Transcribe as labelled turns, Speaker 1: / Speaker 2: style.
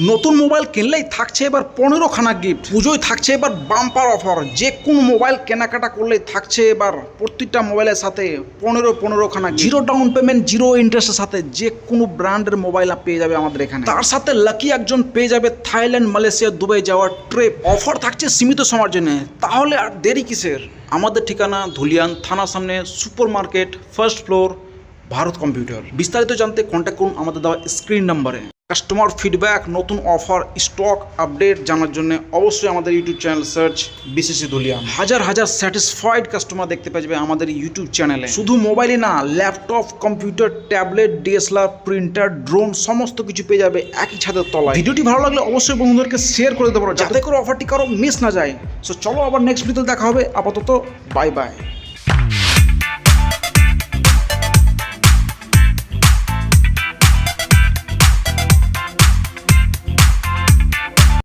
Speaker 1: নতুন মোবাইল কিনলেই থাকছে এবার পনেরো খানা গিফট পুজোয় থাকছে এবার বাম্পার অফার যে কোন মোবাইল কেনাকাটা করলেই থাকছে এবার প্রত্যেকটা মোবাইলের সাথে পনেরো পনেরো খানা জিরো ডাউন পেমেন্ট জিরো ইন্টারেস্টের সাথে যে কোনো ব্র্যান্ডের মোবাইল পেয়ে যাবে আমাদের এখানে। তার সাথে লাকি একজন পেয়ে যাবে থাইল্যান্ড মালয়েশিয়া দুবাই যাওয়ার ট্রিপ অফার থাকছে সীমিত সময়ের জন্য। তাহলে আর দেরি কিসের? আমাদের ঠিকানা ধুলিয়ান থানার সামনে super market first floor Bharat computer বিস্তারিত জানতে কন্ট্যাক্ট করুন আমাদের দেওয়া স্ক্রিন নাম্বারে কাস্টমার ফিডব্যাক নতুন অফার স্টক আপডেট জানার জন্য অবশ্যই আমাদের YouTube channel search BCC Dhulian হাজার হাজার স্যাটিসফাইড কাস্টমার দেখতে যাবে আমাদের ইউটিউব চ্যানেলে শুধু মোবাইলে না laptop computer tablet DSLR printer drone সমস্ত কিছু পেয়ে যাবে একই ছাদের তলায়। ভিডিওটি ভালো লাগলে অবশ্যই বন্ধুদেরকে শেয়ার করে দিতে পারো যাতে করে অফারটি কারও মিস না যায়। সো চলো আবার নেক্সট ভিডিওতে দেখা হবে। আপাতত বাই বাই